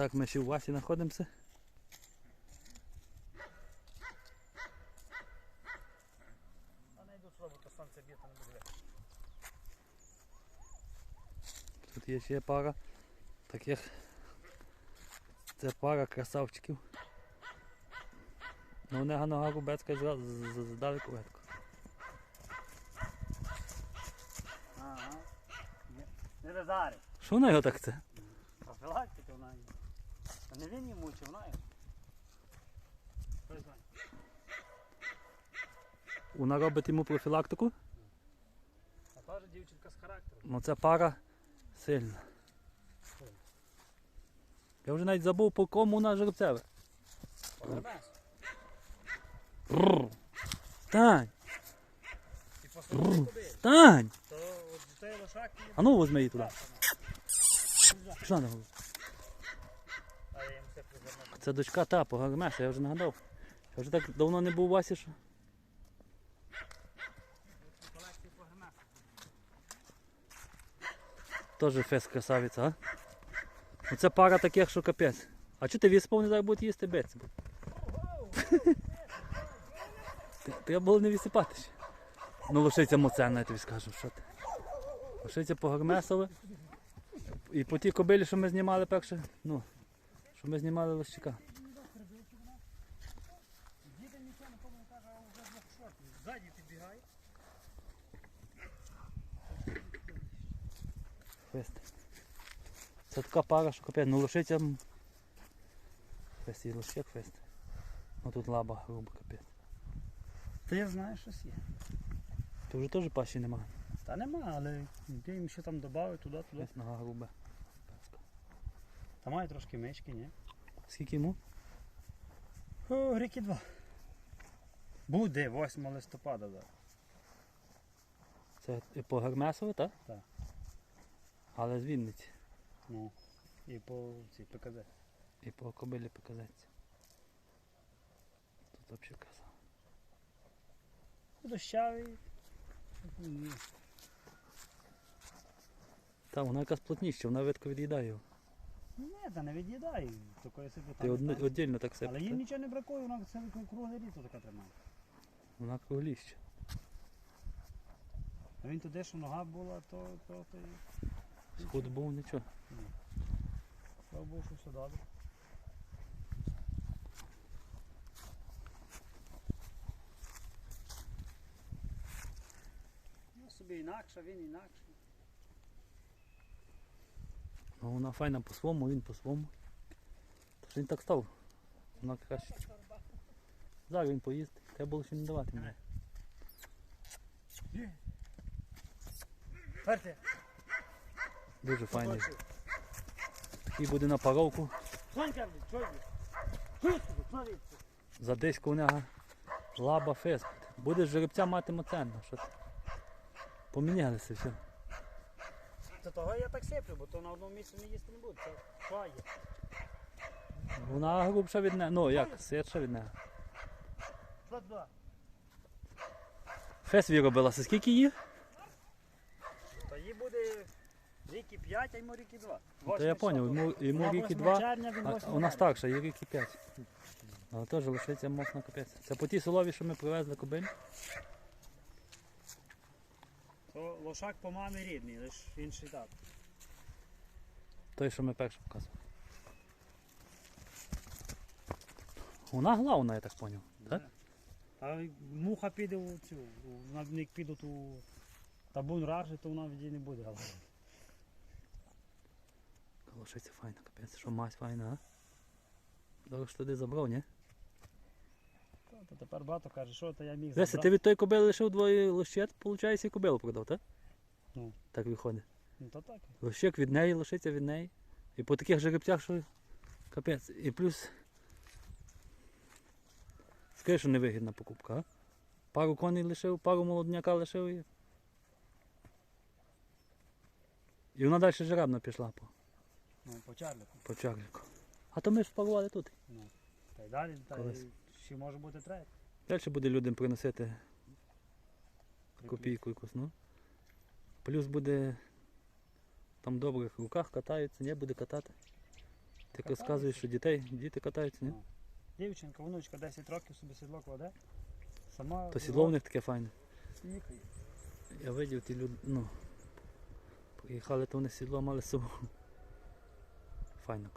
Так, ми ще в Васі знаходимося. А не йдуть робити, то сонце б'є, не буде. Тут є ще пара таких. Це пара красавчиків. Ну, у нього нога рубецька здалеку ветку. Ага. Не везари. Що вона його так це? Профілактика. Та не він її мучив, вона є. Знає. Вона робить йому профілактику. А теж дівчинка з характером. Ну це пара сильна. Я вже навіть забув по кому вона жеребцеве. Погребеш. Стань! І посадив куди. Стань! То от тієї лошаки А ну возьми її туди. Пішла на голову. А я їм все приземлив. Це дочка та Погармеса, я вже нагадав. Я вже так давно не був у Васі, що. Теж фес красавиця, а? Ну це пара таких, що капець. А чого ти віспов не зараз будуть їсти бець? Треба було не висипати ще. Ну лишиться моценна, я тобі скажу, що ти. Лишиться погармесове. І по тій кобилі, що ми знімали перше, ну, що ми знімали лощика. Діти нічого нікому не каже, а вже двох шортів. Ззаді підбігає. Фест. Це така пара, що капець, ну м, Фест і лощик фест. Ну тут лаба грубо капець. Та я знаю, щось є. То вже теж пащі немає. Та нема, але ти їм ще там додав туди, туди. Фест нога груба. Та має трошки мечки, ні? Скільки йому? О, ріки два. Буде 8 листопада, да. Це по Гермесове, так? Так. Але з Вінниці. Ну. І по цій ПКД. І по кобилі показаться. Тут взагалі краса. Дощавий. Ні. Та вона якась плотніша, вона видко від'їдає його. Ні, та не від'їдай. Тільки я собі Ти там. одне- віддільно так. Але їм нічого не бракує, вона це кругле літо така тримає. Вона кругліща. А він туди, що нога була, то, то, то і Сход був нічого. слава Богу, що все добре. Ну, собі інакше, він інакший. Вона файна по-своєму, він по-своєму. Тож він так став. Вона краще. Зараз він поїсть. Треба було ще не давати мені. Дуже файний. Такий буде на паровку. За диську у лаба фест. Буде жеребця мати моценно. Помінялися все. Це того я так сиплю, бо то на одному місці не їсти не буде. Це що? Вона грубша від неї. Ну як, сирша від неї. Що туди? Фес виробилася. Скільки її? Та їй буде ріки 5, а йому ріки 2. То я зрозумів, йому, йому рік і два, а вона старша, їй рік і п'ять. Але теж лишиться моцно капець. Це по тій солові, що ми привезли кобиль. То лошак по мамі рідний, лиш інший так. Той, що ми перше показували. Вона главна, я так зрозумів. Так? А муха піде у цю, у- на них підуть у табун ражі, то вона її не буде. Але Лошиця файна, капець. Що мать файна, а? Добре, що туди забрав, ні? То, тепер багато каже, що то я міг Леся, ти від тої кобили лишив двоє лощет, виходить, і кобилу продав, так? Ну. Так виходить. Ну то так. Лощик від неї, лошиця від неї. І по таких жеребцях, що капець. І плюс. Скажи, що невигідна покупка, а? Пару коней лишив, пару молодняка лишив і. І вона далі жеребна пішла по, Ну, по чарлику. по чарліку. А то ми ж спарували тут. Та й далі, та Колись. Ще може бути третій. Далі буде людям приносити копійку якусь, ну. Плюс буде там в добрих руках катаються, не буде катати. Ти розказуєш, що дітей, діти катаються, ні? Ну. Дівчинка, внучка 10 років собі сідло кладе. Сама То сідло в них таке файне. їхає. Я видів ті люди, ну. Приїхали, то вони сідло мали з собою. Файна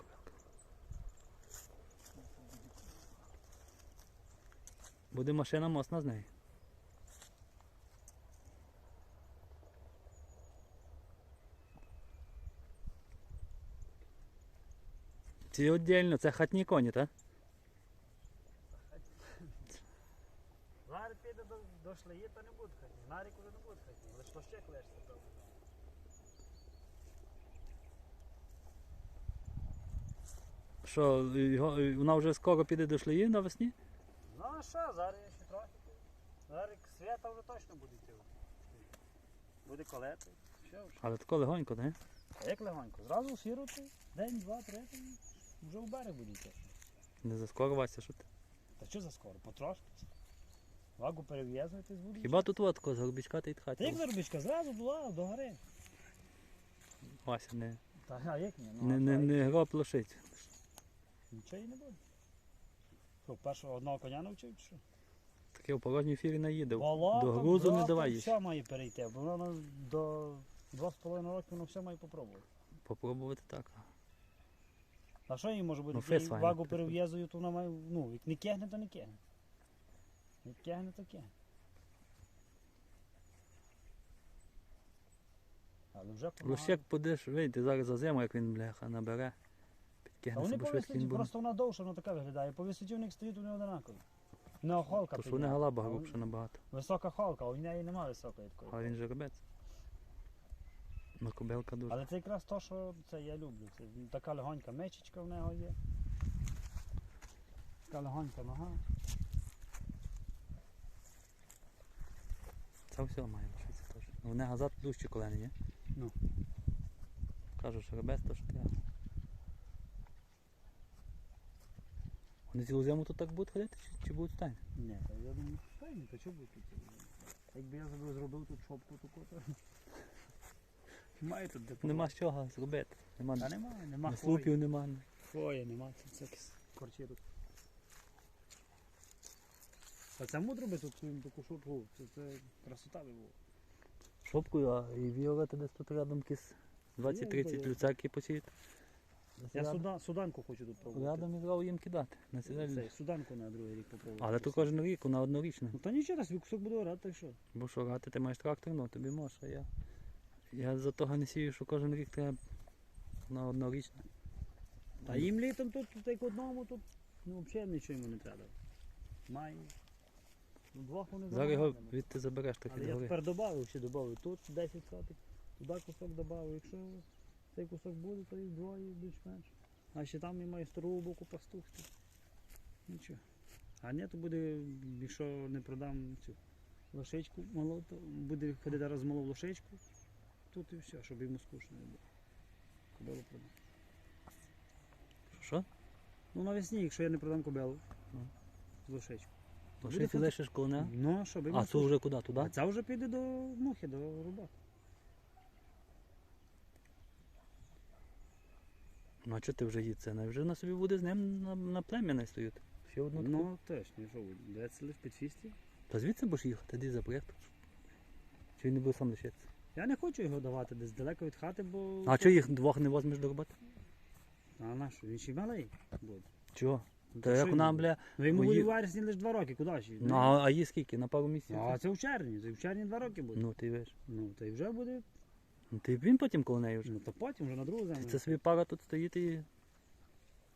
Буде машина мосна з неї. Ці віддільно, це хатні коні, так? Зараз піде до, до шлеї, то не буде хатні. На рік уже не буде хатні. Лише лощек лишиться там. Що, його, вона вже скоро піде до шлеї навесні? Що, зараз я ще трохи. Зараз свята вже точно буде йти. Буде колети. Вже? Але тако легонько, не? А як легонько? Зразу сіроти, день, два, три, вже в берег буде йти. Не заскоруватися, що ти. Та що за скоро? Потрошки. Вагу перев'язуєте з воду. Хіба тут от такого заробічка та й Та тхати? як заробічка? Зразу була до гори. Вася, не, Та а як ні? Ну, не, а не, так, не гроб лошить. Нічого і не буде. Що, першого одного коня навчив чи що? Таке в порожній ефірі наїде. До грузу не давай. Все має перейти, бо воно до 2,5 років воно все має попробувати. Попробувати так. А що їй може бути? Ну, фес вагу фес перев'язую, то вона має, ну, як не кегне, то не кегне. Як кегне, то кегне. Але вже помагає. Лощек подиш, вийти зараз за зиму, як він бляха набере. Та Підкигне вони себе по висоті, буде. просто вона довша, вона така виглядає. По висоті в них стоїть вони одинакові. Не охолка. То що вони підняла, галаба а у- грубша набагато. Висока холка, а у неї немає високої такої. Але він жеребець. Ну кобилка дуже. Але це якраз то, що це я люблю. Це така легонька мечечка в нього є. Така легонька нога. Це все має лишитися теж. Вони газат дужчі колени, ні? Ну. Кажу, жеребець, то що треба. Вони цілу зиму тут так будуть ходити, чи, чи будуть стайні? Ні, та я думаю, файно, то чого буде тут? Якби я зробив, зробив тут шопку таку, то має тут де Нема з чого зробити. Нема Та немає, нема хвої. слупів, нема. Хвоя, нема, це всякі корчі тут. А це мудро би тут свою таку шопку, це, це красота би була. Шопкою, а і віолети десь тут рядом якісь 20-30 Ну, люцерки посіяти. Я суда, суданку хочу тут пробувати. Рядом і зразу їм кидати. На Цей, суданку на другий рік попробувати. Але то кожен рік, вона однорічна. Ну та нічого, свій кусок буду орати, так що? Бо що гати ти маєш трактор, ну тобі можеш, а я. Я за того не сію, що кожен рік треба на однорічна. Та їм літом тут, тут як одному, тут ну, взагалі нічого йому не треба. Має. Ну, двох вони Зараз його замагали. відти забереш трохи Але я тепер додав, ще додав. Тут 10 соток, туди кусок додав. Якщо цей кусок буде, то і двоє більш-менш. А ще там і має старого боку пастухти. Нічого. А ні, то буде, якщо не продам цю лошичку малу, то буде ходити раз малу лошичку. Тут і все, щоб йому скучно не було. Кобилу продам. Що? Ну навесні, якщо я не продам кобилу Ну. з Лошиці буде лишиш неї? Ну, щоб йому А це скучно. вже куди? Туди? А це вже піде до мухи, до рубак. Ну а чого ти вже їдь це? Вже на собі буде з ним на, на плем'я не стоїть. Ще одну таку. Ну, теж, не що, дається лише під фісті. Та звідси будеш їхати, де запряг тут. Чи він не буде сам лишитися? Я не хочу його давати десь далеко від хати, бо. А чого їх двох не возьмеш до роботи? А на що? Він ще й малий буде. Чого? Ну, Та як вона, бля. Ну йому буде в вересні лише два роки, куди ще? Ну а, а їй скільки? На пару місяців? а це в червні, це в червні два роки буде. Ну ти виш. Ну, та й вже буде. Ну ти він потім коло неї вже. Ну то потім вже на другу землю. Це собі пара тут стоїть і.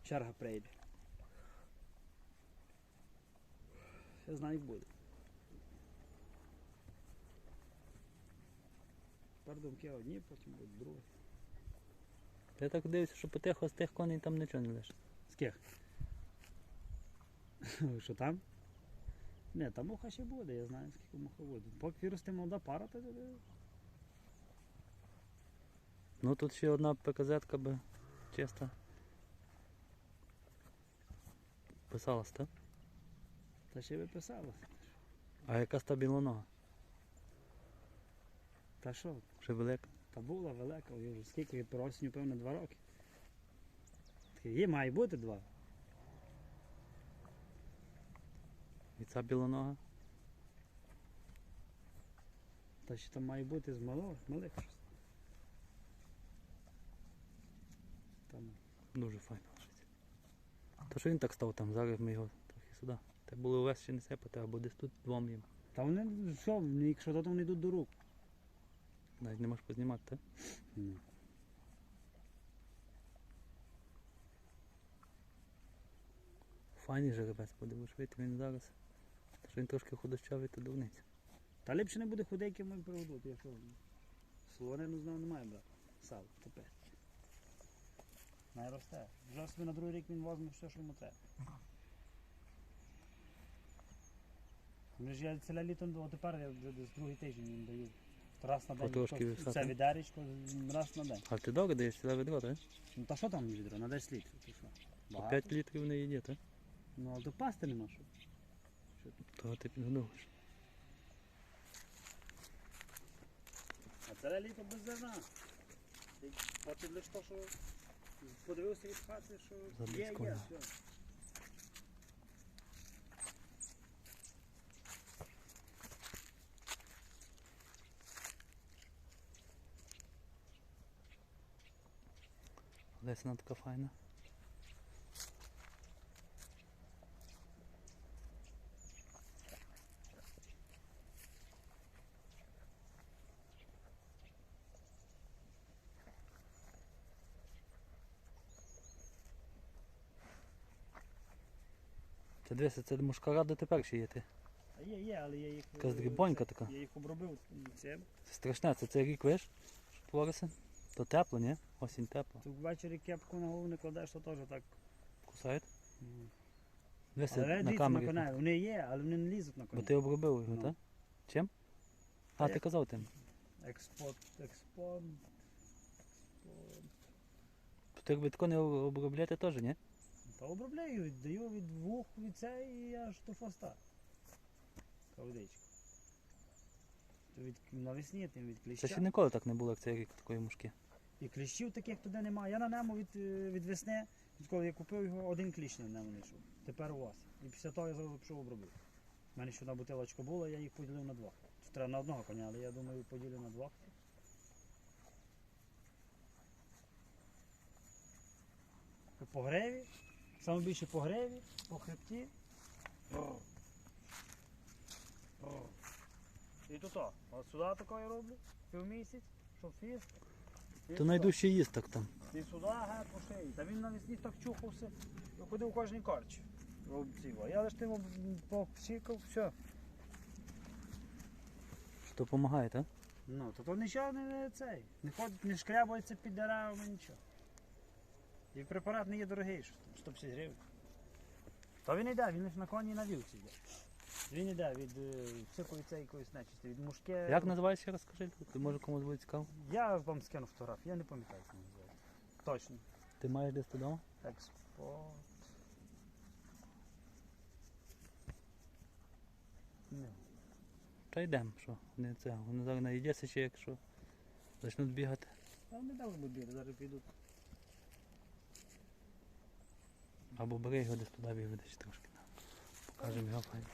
Черга прийде. Я знаю, як буде. Тепер думки одні, потім будуть другі. Я так дивлюся, що потихо з тих коней там нічого не лише. З ких? Що там? Не, там муха ще буде, я знаю, скільки муха буде. Поки виросте молода пара, то буде. Ну тут ще одна ПКЗ-ка би чиста. Писалась, так? Та ще виписала. А яка та білонога? Та що? Ще велика. Та була велика, я вже скільки від осінню, певно, два роки. Є, має бути два. І ця білонога. Та ще там має бути з малого, малих щось. Там. Дуже файно лишиться. То що він так став там, зараз ми його трохи сюди. Та було увесь ще не сипати, або десь тут двом їм. Та вони що, вони, якщо то, то вони йдуть до рук. Навіть не можеш познімати, так? Ні. Файний жеребець буде, будеш вийти він зараз. Та що він трошки худощавий, то дурниця. Та ліпше не буде худейки, ми приведуть, якщо солонину знав немає брати. Сало, тепер. Най росте. Вже собі на другий рік він возьме все, що йому треба. Я ціле літо, от тепер я десь другий тиждень їм даю. Раз на день. Потрошки Це відеречко, раз на день. А ти добре даєш сюди ведро, так? Ну та що там відро? На 10 літрів. Ти що? По Багато? 5 літрів не їде, так? Ну, але то пасти нема що. Того ти підгодовуєш. А це літо без зерна. Ти Бачив лише то, що подивився від хати, що є, є, все. Десь така файна. Це дивися, це мушкара тепер ще є ти. А є, є, але я їх. Якась дрібонька це- така. Я їх обробив цим. Це страшне, це цей рік виш, що. То тепло, ні? Осінь тепло. То ввечері кепку на голову не кладеш, то теж так. Кусають. Дивися Але на дивіться на камері. Вони є, але вони не лізуть на Бо ти обробив його, Ну. так? Чим? А, Та ти як? казав тим. Експорт, експорт. експорт. То ти якби тако не обробляти теж, ні? Та обробляю, даю від вух від це і аж до фоста. Кавдичку. То від навесні, тим від Це кліща. ще ніколи так не було, як цей рік такої мушки. І кліщів таких туди немає. Я на ньому від, е, від весни, відколи я купив його, один кліщ на ньому не йшов. Тепер у вас. І після того я зразу пішов обробив. У мене ще одна бутилочка була, я їх поділив на двох. Тут треба на одного коня, але я думаю, поділю на двох. По греві, саме більше по греві, по хребті. І тут о, от сюди таке я роблю, півмісяць, щоб фіст. І То сюди. найдужче їсть так там. І сюди, ге, по шиї. Та він навесні так чухався, ходив у кожній корчі. Робців. Я лише тим попсікав, все. Що допомагає, так? Ну, то то нічого не, не цей. Не ходить, не шкрябається під деревами, нічого. І препарат не є дорогий, що там 150 гривень. То він йде, він лише на коні і на вілці йде. Він йде від е, всякої якоїсь нечисті, від мушки. Як називається, скажи? Ти може комусь буде цікаво. Я вам скину фотографію, я не пам'ятаю, як називається. Точно. Ти маєш десь додому? Експорт. Не. Та йдемо, що? Не це. Вони зараз наїдяться ще, якщо почнуть бігати. Та не дали біля, зараз підуть. Або бери його десь туди виведеш трошки. Покажемо його файно.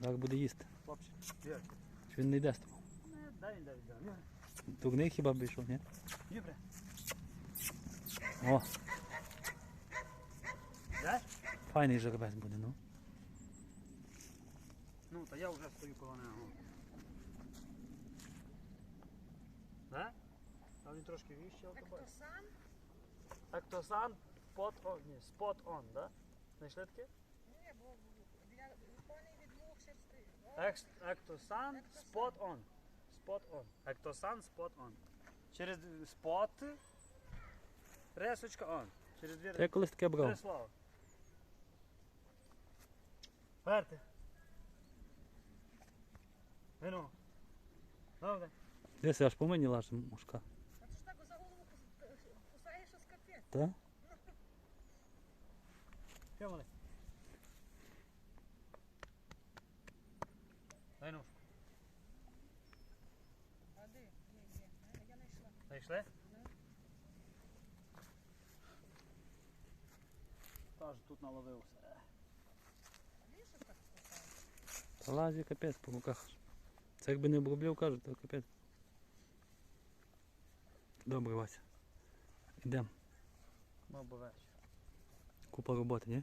Зараз буде їсти. Чи він не йде з тобою? Не, дай він, дай він. Дурний хіба б йшов, ні? Добре. О, файний жеребець буде, ну. Ну, та я вже стою коло нього. Да? А він трошки віще, але то бачиш. Ектосан? Ектосан, спот он, ні, спот он, да? Знайшли таке? Ні, бо для коней від двох шерсти. Екс, ектосан, спот он. Спот он. Ектосан, спот он. Через спот, ресочка он. Через дві Та я колись таке Три брав. слова. Верте. Вину. Добре. Десь аж по мені лаже мушка. А ти ж так за голову кус- кусаєш, аж капець. Та? П'ємо Дай ну. А де? Є, є. Я знайшла. Знайшли? Каже, тут наловився. Та лазі капець по руках. Це якби не обробляв, кажуть, то капець. Добре, Вася. Йдемо. Мав би вечір. Купа роботи, ні?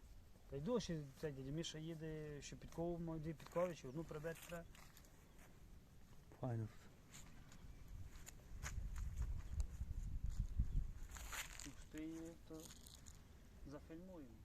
Та йду, ще це дядя Міша їде, що підкову мав дві підкови, чи одну прибити треба. Файно тут. Успіє, то зафільмуємо.